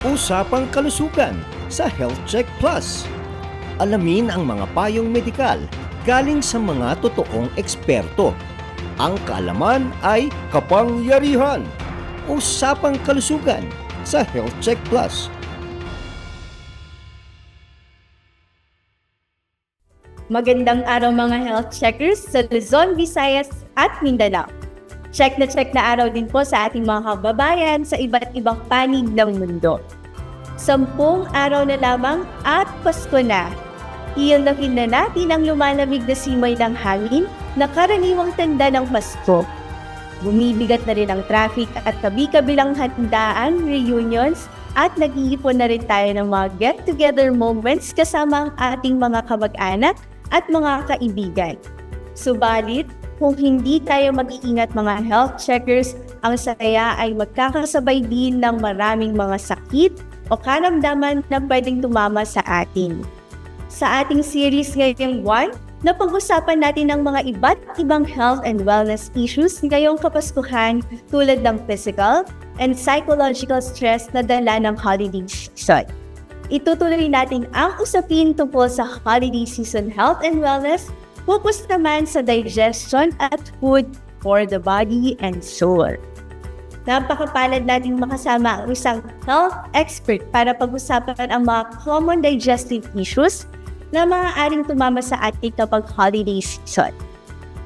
Usapang kalusugan sa Health Check Plus. Alamin ang mga payong medikal galing sa mga totoong eksperto. Ang kaalaman ay kapangyarihan. Usapang kalusugan sa Health Check Plus. Magandang araw mga health checkers sa Luzon, Visayas at Mindanao. Check na check na araw din po sa ating mga kababayan sa iba't ibang panig ng mundo. Sampung araw na lamang at Pasko na. Iyanapin na natin ang lumalamig na simoy ng hangin na karaniwang tanda ng Pasko. Bumibigat na rin ang traffic at kabi-kabilang handaan, reunions, at nag-iipon na rin tayo ng mga get-together moments kasama ang ating mga kamag-anak at mga kaibigan. Subalit, kung hindi tayo mag-iingat mga health checkers, ang saya ay magkakasabay din ng maraming mga sakit o karamdaman na pwedeng tumama sa atin. Sa ating series ngayong buwan, napag-usapan natin ang mga iba't ibang health and wellness issues ngayong kapaskuhan tulad ng physical and psychological stress na dala ng holiday season. Itutuloy natin ang usapin tungkol sa holiday season health and wellness, focus naman sa digestion at food for the body and soul. Napakapalad nating makasama ang isang health expert para pag-usapan ang mga common digestive issues na maaaring tumama sa atin kapag holiday season.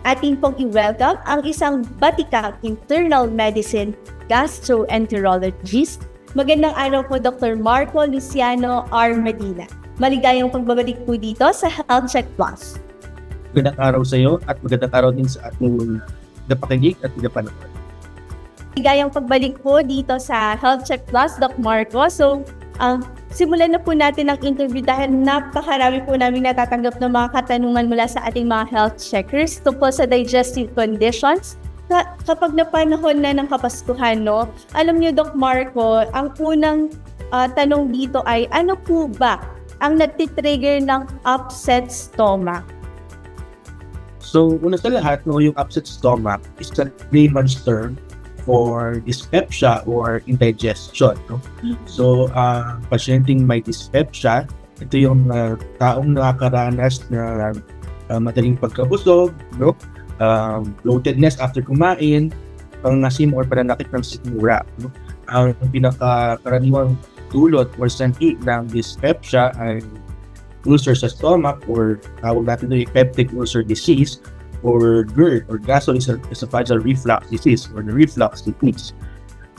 Atin pong i-welcome ang isang batikang internal medicine gastroenterologist. Magandang araw po Dr. Marco Luciano R. Medina. Maligayang pagbabalik po dito sa Health Check Plus. Magandang araw sa iyo at magandang araw din sa ating napakinig at pinapanood. Maligayang pagbalik po dito sa Health Check Plus, Doc Marco. So, um, simulan na po natin ang interview dahil napakarami po namin natatanggap ng mga katanungan mula sa ating mga health checkers tungkol sa digestive conditions. Ka- kapag napanahon na ng Kapaskuhan, no, alam niyo, Doc Marco, ang unang ah, tanong dito ay ano po ba ang nagtitrigger ng upset stomach? So, una sa lahat, no, yung upset stomach is a layman's term for dyspepsia or indigestion. No? So, uh, pasyenteng may dyspepsia, ito yung uh, taong nakakaranas na uh, madaling pagkabusog, no? um, bloatedness after kumain, pangasim or pananakit ng sikmura. No? Ang pinakakaraniwang dulot or sanhi ng dyspepsia ay ulcer sa stomach or tawag natin ito yung peptic ulcer disease or GERD or gastroesophageal reflux disease or the reflux disease.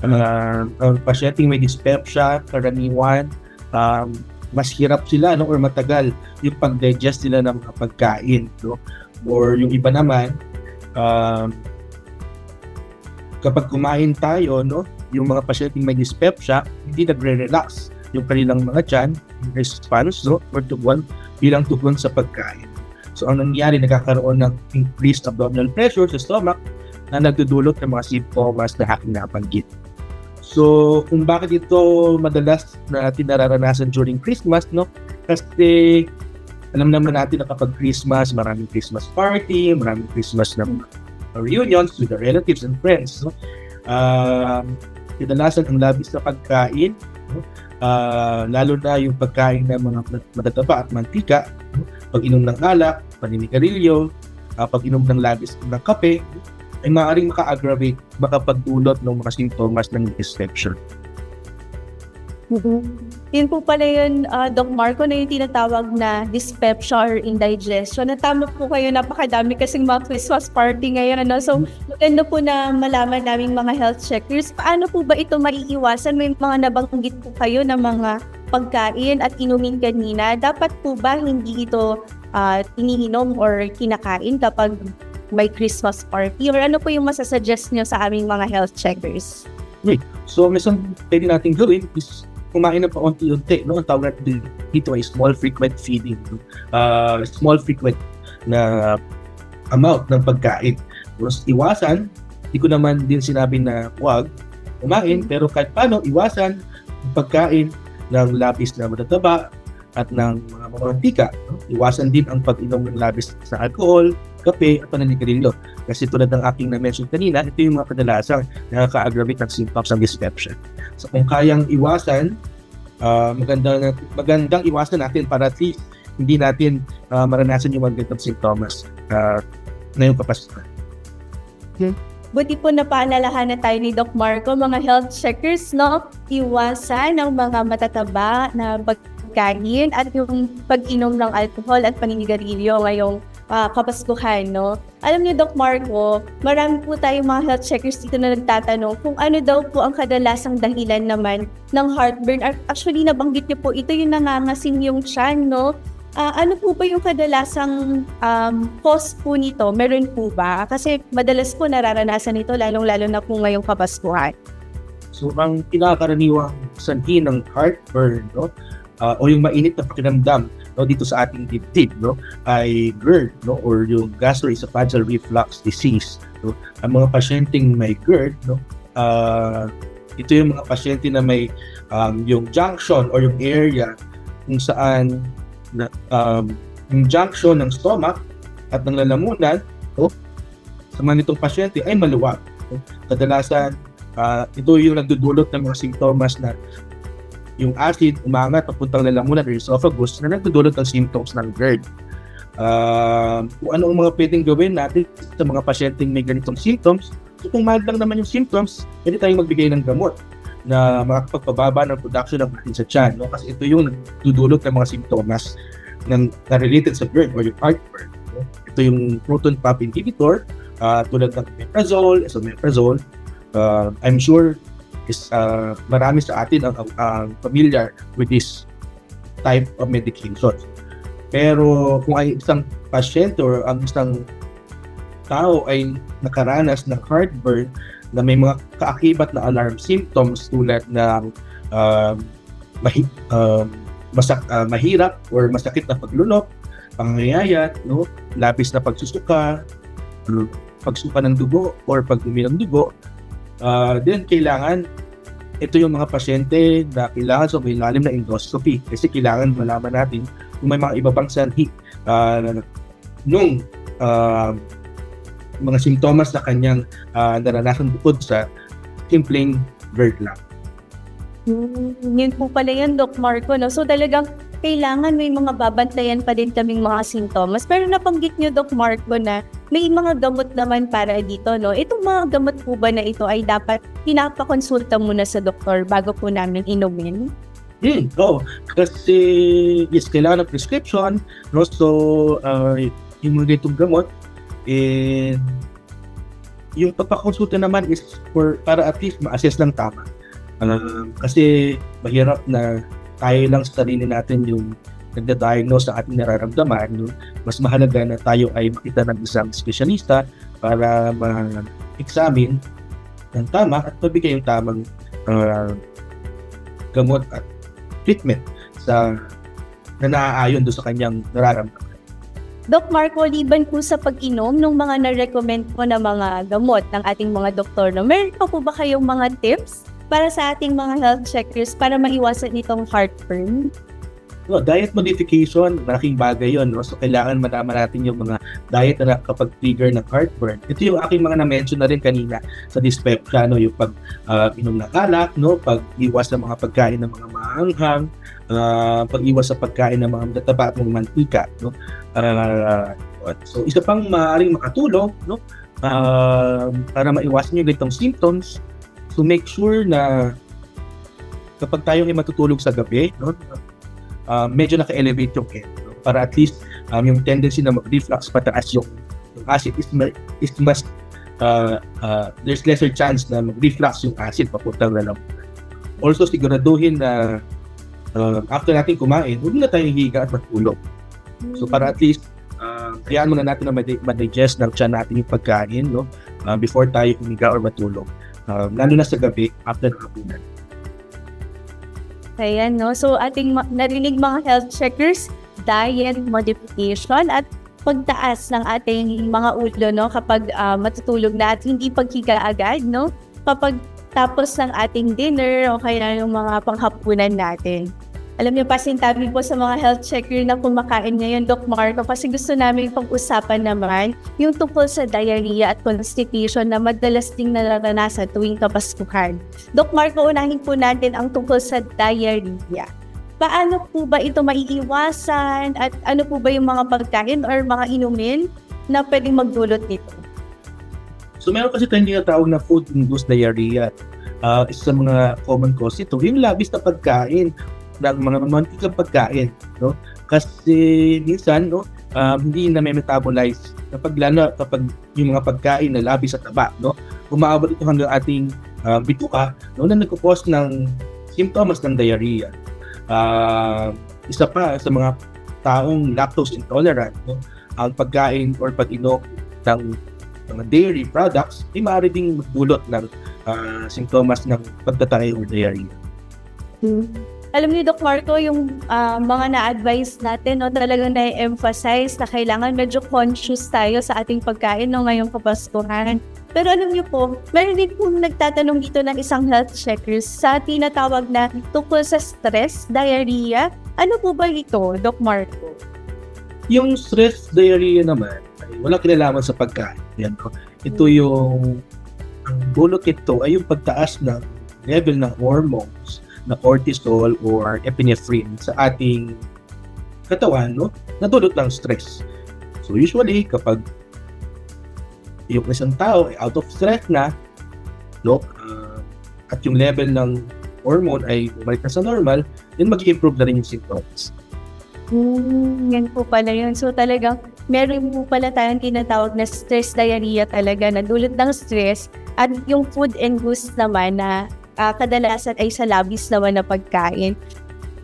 Uh, ang pasyenteng may dyspepsia, karaniwan, um, mas hirap sila no, or matagal yung pag-digest nila ng mga pagkain. No? Or yung iba naman, um, kapag kumain tayo, no, yung mga pasyenteng may dyspepsia, hindi nagre-relax yung kanilang mga tiyan, response, no, or tugon, bilang tugon sa pagkain. So, ang nangyari, nagkakaroon ng increased abdominal pressure sa stomach na nagdudulot ng mga symptoms na aking nabanggit. So, kung bakit ito madalas na nararanasan during Christmas, no? Kasi alam naman natin na kapag Christmas, maraming Christmas party, maraming Christmas na reunions with the relatives and friends. No? Um, kadalasan ang labis na pagkain, no? Ah, lalo na yung pagkain ng mga matataba at mantika, no? pag-inom ng alak, paninigarilyo, uh, pag-inom ng labis ng kape, ay maaaring maka-aggravate, makapagdulot ng mga sintomas ng dyspepsia. Yun po pala yun, uh, Doc Marco, na yung tinatawag na dyspepsia or indigestion. Na tama po kayo, napakadami kasing mga Christmas party ngayon. Ano? So, maganda po na malaman naming mga health checkers. Paano po ba ito maiiwasan? May mga nabanggit po kayo na mga pagkain at inumin kanina. Dapat po ba hindi ito uh, iniinom or kinakain kapag may Christmas party? Or ano po yung masasuggest nyo sa aming mga health checkers? So, minsan pwede natin gawin is kumain na paunti-unti. No? Ang tawag natin dito ay small frequent feeding. No? Uh, small frequent na amount ng pagkain. Tapos iwasan, hindi ko naman din sinabi na huwag kumain, pero kahit paano, iwasan ang pagkain ng labis na matataba at ng mga mamantika. No? Iwasan din ang pag-inom ng labis sa alcohol, kape at pananigarilyo. Kasi tulad ng aking na-mention kanina, ito yung mga kadalasang nakaka-aggravate ng symptoms ng dyspepsia. So kung kayang iwasan ah, maganda magandang iwasan natin para at least hindi natin ah, maranasan yung mga ganitong simptomas uh, ngayong kapasukan. Buti po napaalalahan na tayo ni Doc Marco, mga health checkers, no? Iwasan ang mga matataba na pagkain at yung pag-inom ng alcohol at paninigarilyo ngayong ah, kapaskuhan, no? Alam niyo, Doc Marco, marami po tayong mga health checkers dito na nagtatanong kung ano daw po ang kadalasang dahilan naman ng heartburn. Ar- Actually, nabanggit niyo po, ito yung nangangasim yung tiyan, no? Ah, ano po ba yung kadalasang um, cause po nito? Meron po ba? Kasi madalas po nararanasan ito lalong-lalo na po ngayong kapaskuhan. So, ang pinakakaraniwang sanhi ng heartburn, no, ah, o yung mainit na pakiramdam no, dito sa ating dibdib, no, ay GERD, no, or yung gastroesophageal reflux disease. No. Ang mga pasyenteng may GERD, no, ah, ito yung mga pasyente na may um, yung junction or yung area kung saan na, um, yung junction ng stomach at ng lalamunan no, sa mga nitong pasyente ay maluwag. No. Kadalasan Ah, ito yung nagdudulot ng mga simptomas na yung acid umangat papuntang lalamunan or esophagus na nagdudulot ng symptoms ng GERD. Ah, kung ano ang mga pwedeng gawin natin sa mga pasyenteng may ganitong symptoms, so kung mild lang naman yung symptoms, pwede tayong magbigay ng gamot na makakapagpababa ng production ng protein sa tiyan. No? Kasi ito yung nagdudulot ng mga simptomas ng, na related sa GERD or yung heartburn. No? Ito yung proton pump inhibitor ah, tulad ng omeprazole, esomeprazole, uh, I'm sure is uh, marami sa atin ang, ang, familiar with this type of medication. Pero kung ay isang pasyente or ang isang tao ay nakaranas ng heartburn na may mga kaakibat na alarm symptoms tulad ng um, mahi, um, masak, uh, mahirap or masakit na paglunok, pangangayayat, no? labis na pagsusuka, pagsuka ng dugo or pag-umi ng dugo, uh, then kailangan ito yung mga pasyente na kailangan sa may lalim na endoscopy kasi kailangan malaman natin kung may mga iba pang sanhi uh, nung uh, mga simptomas na kanyang uh, naranasan bukod sa simpleng GERD lang. Hmm, yun po pala yun, Doc Marco. No? So talagang kailangan may mga babantayan pa din kaming mga sintomas. Pero napanggit niyo, Doc Marco, na may mga gamot naman para dito. No? Itong mga gamot po ba na ito ay dapat pinapakonsulta muna sa doktor bago po namin inumin? Hmm, oo. Kasi, yes, kailangan ng prescription. No? So, uh, yung mga ganitong gamot, and yung pagpakonsulta naman is for para at least ma-assess ng tama. Um, kasi mahirap na tayo lang sa sarili natin yung nagda-diagnose sa ating nararamdaman. No? Mas mahalaga na tayo ay makita ng isang espesyalista para ma-examine ng tama at mabigay yung tamang uh, gamot at treatment sa na naaayon doon sa kanyang nararamdaman. Doc Marco, liban po sa pag-inom ng mga na-recommend po na mga gamot ng ating mga doktor, no, meron pa po ba kayong mga tips para sa ating mga health checkers para maiwasan itong heartburn? No, diet modification, malaking bagay yon no? So, kailangan malaman natin yung mga diet na kapag-trigger ng heartburn. Ito yung aking mga na-mention na rin kanina sa dyspepsia, no? Yung pag uh, inom ng alak, no? Pag-iwas sa mga pagkain ng mga maanghang, uh, pag-iwas sa pagkain ng mga matataba at mga mantika, no? Uh, so, isa pang maaaring makatulong, no? Uh, para maiwasan yung ganitong symptoms, so make sure na kapag tayo ay matutulog sa gabi, no? uh, medyo naka-elevate yung head. No? Para at least um, yung tendency na mag-reflux pataas yung, yung acid is, is mas uh, uh, there's lesser chance na mag-reflux yung acid papuntang lalamunan. Also, siguraduhin na uh, after natin kumain, huwag na tayong higa at matulog. So, para at least uh, hayaan muna natin na ma-digest ng tiyan natin yung pagkain no? Uh, before tayo humiga or matulog. Uh, lalo na sa gabi after hapunan. Ayan, no? So, ating ma- narinig mga health checkers, diet modification at pagtaas ng ating mga ulo, no? Kapag uh, matutulog na at hindi paghiga agad, no? Kapag tapos ng ating dinner o kaya yung mga panghapunan natin. Alam niyo, pasintabi po sa mga health checker na kumakain ngayon, Doc Marco, kasi gusto namin pag-usapan naman yung tungkol sa diarrhea at constipation na madalas ding nararanasan tuwing kapaskuhan. Doc Marco, unahin po natin ang tungkol sa diarrhea. Paano po ba ito maiiwasan at ano po ba yung mga pagkain or mga inumin na pwedeng magdulot nito? So meron kasi tayong tinatawag na food-induced diarrhea. Ah, isa sa mga common cause ito, yung labis na pagkain ng mga mamantikang pagkain, no? Kasi minsan, no, um, hindi na may metabolize kapag lalo kapag yung mga pagkain na labis sa taba, no? Umaabot ito hanggang ating ah, bituka, no, na nagko-cause ng symptoms ng diarrhea. Ah, isa pa sa mga taong lactose intolerant, no, ang pagkain or pag-inom ng mga dairy products ay maaari ding magdulot ng ah, simptomas ng pagtatay or diarrhea. Alam niyo, Doc Marco, yung ah, mga na-advise natin, no, talagang na-emphasize na kailangan medyo conscious tayo sa ating pagkain no, ngayong kapaskuhan. Pero alam niyo po, meron din po nagtatanong dito ng isang health checker sa tinatawag na tungkol sa stress, diarrhea. Ano po ba ito, Doc Marco? Yung stress diarrhea naman ay walang kinalaman sa pagkain. Yan, no? Ito yung ang bulot nito ay yung pagtaas ng level ng hormones na cortisol or epinephrine sa ating katawan, no? Nadulot ng stress. So usually kapag yung isang tao ay out of stress na, no? ah, at yung level ng hormone ay bumalik na sa normal, then mag-improve na rin yung symptoms. Hmm, yan po pala yun. So talagang meron po pala tayong tinatawag na stress diarrhea talaga na dulot ng stress at yung food induced naman na ah, kadalasan ay sa labis naman na pagkain.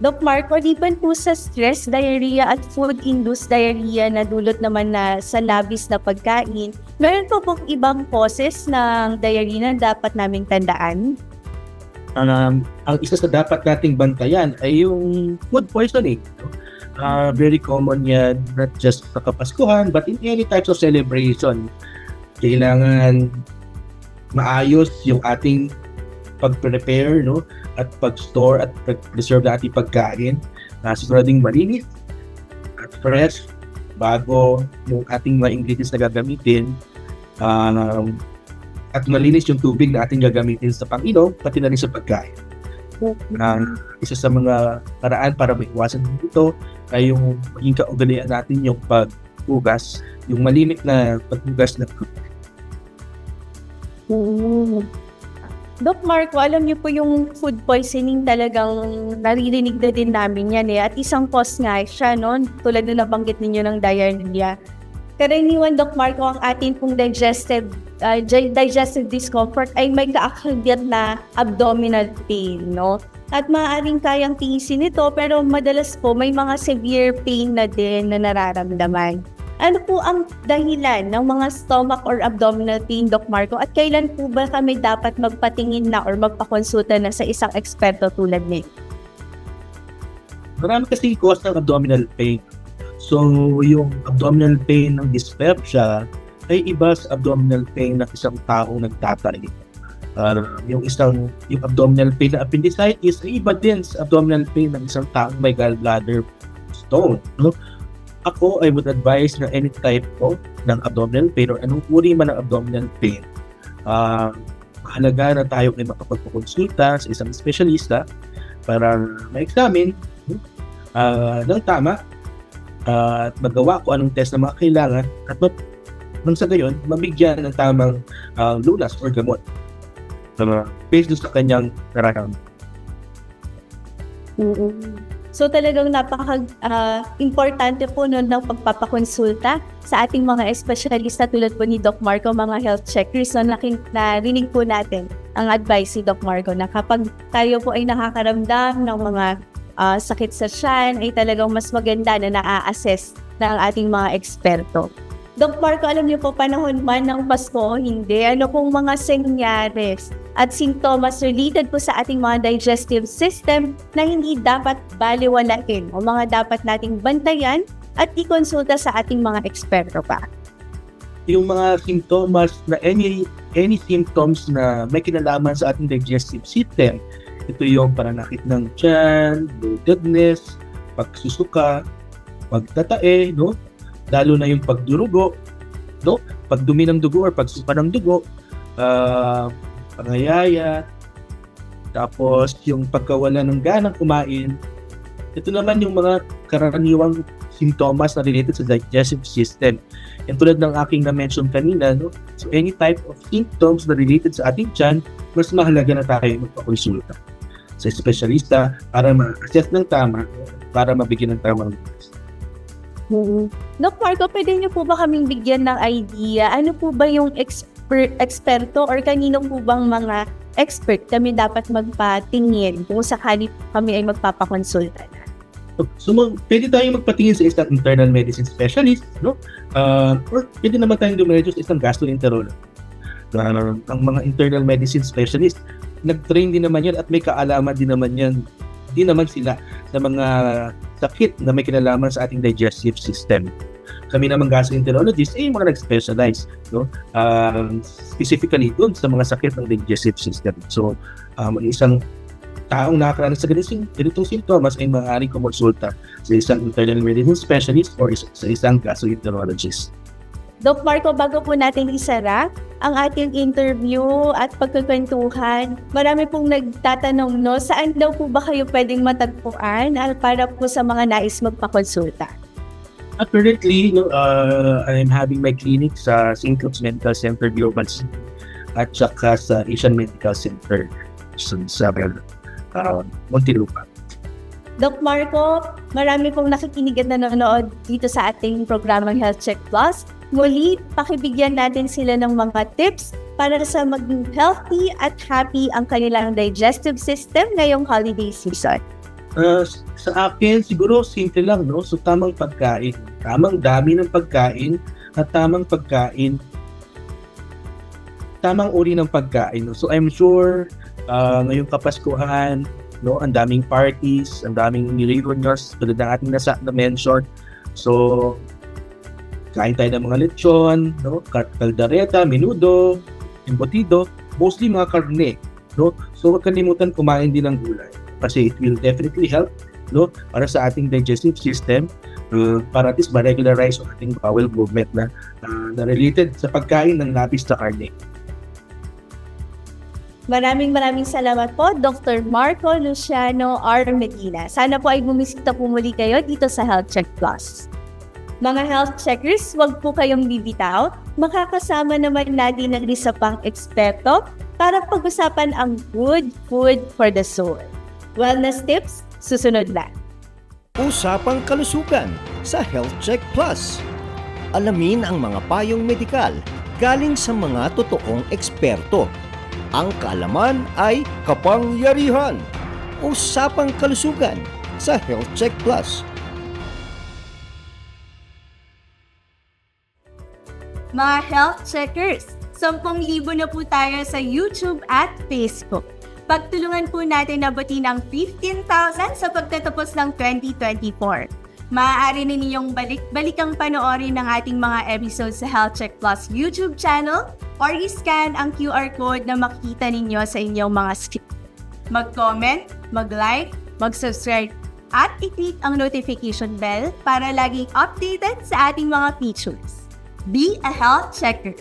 Doc Marco, liban po sa stress diarrhea at food-induced diarrhea na dulot naman na sa labis na pagkain, meron po pong ibang causes ng diarrhea na dapat naming tandaan? um, ang isa sa dapat nating bantayan ay yung food poisoning. Ah, very common yan, not just sa Kapaskuhan, but in any types of celebration. Kailangan maayos yung ating pag-prepare no? at pag-store at pag-preserve ating pagkain na sigurading malinis at fresh bago yung ating mga ingredients na gagamitin um, at malinis yung tubig na ating gagamitin sa pang-inom pati na rin sa pagkain na isa sa mga paraan para maiwasan dito ay yung maging kaugalian natin yung paghugas, yung malimit na paghugas ng Mm. Doc Marco, alam niyo po yung food poisoning talagang naririnig na din namin yan eh. At isang cause nga siya, no? Tulad na nabanggit ninyo ng diarrhea. Karaniwan, Doc Marco, ang ating pong digestive, uh, di- digestive discomfort ay may kaakagyat na abdominal pain, no? At maaaring kayang tiisin ito, pero madalas po may mga severe pain na din na nararamdaman. Ano po ang dahilan ng mga stomach or abdominal pain, Doc Marco? At kailan po ba kami dapat magpatingin na or magpakonsulta na sa isang eksperto tulad ni? Marami kasi cause ng abdominal pain. So, yung abdominal pain ng dyspepsia ay iba sa abdominal pain ng isang taong nagtatay. Uh, yung isang yung abdominal pain na appendicitis ay iba din sa abdominal pain ng isang taong may gallbladder stone. No? Ako, I would advise na any type po ng abdominal pain or anong uri man ng abdominal pain, uh, mahalaga na tayo ay makapagpakonsulta sa isang espesyalista para ma-examine uh, ng tama uh, at magawa ko anong test na mga kailangan at ma- nang sa gayon, mabigyan ng tamang uh, lunas or gamot uh, based sa kanyang nararamdaman. So talagang napaka-importante po nun ng pagpapakonsulta sa ating mga espesyalista tulad po ni Doc Marco, mga health checkers. So naking, narinig po natin ang advice ni Doc Marco na kapag tayo po ay nakakaramdam ng mga ah, sakit sa tiyan, ay talagang mas maganda na naa-assess ng ating mga eksperto. Doc Marco, alam niyo po, panahon man ng Pasko o hindi, ano pong mga senyales at sintomas related po sa ating mga digestive system na hindi dapat baliwalain o mga dapat nating bantayan at ikonsulta sa ating mga eksperto pa. Yung mga symptoms na any any symptoms na may kinalaman sa ating digestive system, Ito yung pananakit ng tiyan, bloatedness, pagsusuka, pagtatae, no? Lalo na yung pagdurugo, no? Pagdumi ng dugo or pagsuka ng dugo, ah, pangayaya, tapos yung pagkawala ng ganang kumain. Ito naman yung mga karaniwang sintomas na related sa digestive system. Yan tulad ng aking na-mention kanina, no? So any type of symptoms na related sa ating tiyan, mas mahalaga na tayo magpakonsulta sa espesyalista para ma-assess ng tama para mabigyan ng tamang advice. Doc Marco, pwede niyo po ba kaming bigyan ng idea? Ano po ba yung expert, eksperto or kanino po bang mga expert kami dapat magpatingin kung sakali kami ay magpapakonsulta na? So, mag, pwede tayong magpatingin sa isang internal medicine specialist, no? Uh, or pwede naman tayong dumiretso sa isang gastroenterologist. Uh, ang mga internal medicine specialist, nag-train din naman yan at may kaalaman din naman yan din naman sila sa mga sakit na may kinalaman sa ating digestive system. Kami naman gastroenterologist ay mga nag-specialize no? Um, specifically doon sa mga sakit ng digestive system. So, um, isang taong nakakaranas sa ganitong, ganitong simptomas ay maaaring kumonsulta sa isang internal medicine specialist or is- sa isang gastroenterologist. Doc Marco, bago po natin isara ang ating interview at pagkukwentuhan, marami pong nagtatanong, no, saan daw po ba kayo pwedeng matagpuan ah, para po sa mga nais magpakonsulta? At currently, uh, I'm having my clinic sa St. Luke's Medical Center, Global City at saka sa Asian Medical Center sa, sa uh, Muntinlupa. Doc Marco, marami pong nakikinig at nanonood dito sa ating programang Health Check Plus. Muli, pakibigyan natin sila ng mga tips para sa maging healthy at happy ang kanilang digestive system ngayong holiday season. Uh, sa akin, siguro simple lang, no? So, tamang pagkain. Tamang dami ng pagkain at tamang pagkain. Tamang uri ng pagkain. No? So, I'm sure uh, ngayong Kapaskuhan, no, ang daming parties, ang daming reunions, tulad ng ating nasa na mention. So, kain tayo ng mga lechon, no, kaldereta, menudo, embutido, mostly mga karne, no. So, huwag kalimutan kumain din ng gulay kasi it will definitely help, no, para sa ating digestive system uh, para at least ma-regularize ang ating bowel movement na, uh, na related sa pagkain ng lapis na karne. Maraming maraming salamat po, Dr. Marco Luciano R. Medina. Sana po ay bumisita po muli kayo dito sa Health Check Plus. Mga health checkers, huwag po kayong bibitaw. Makakasama naman natin ng isa pang eksperto para pag-usapan ang good food for the soul. Wellness tips, susunod na. Usapang kalusugan sa Health Check Plus. Alamin ang mga payong medikal galing sa mga totoong eksperto. Ang kaalaman ay kapangyarihan. Usapang kalusugan sa Health Check Plus. Mga health checkers, 10,000 na po tayo sa YouTube at Facebook. Pagtulungan po natin nabutin ang 15,000 sa pagtatapos ng 2024. Maaari na ninyong balik-balikang panoorin ng ating mga episodes sa Health Check Plus YouTube channel or i-scan ang QR code na makikita ninyo sa inyong mga screen. Mag-comment, mag-like, mag-subscribe, at i-click ang notification bell para laging updated sa ating mga features. Be a health checker.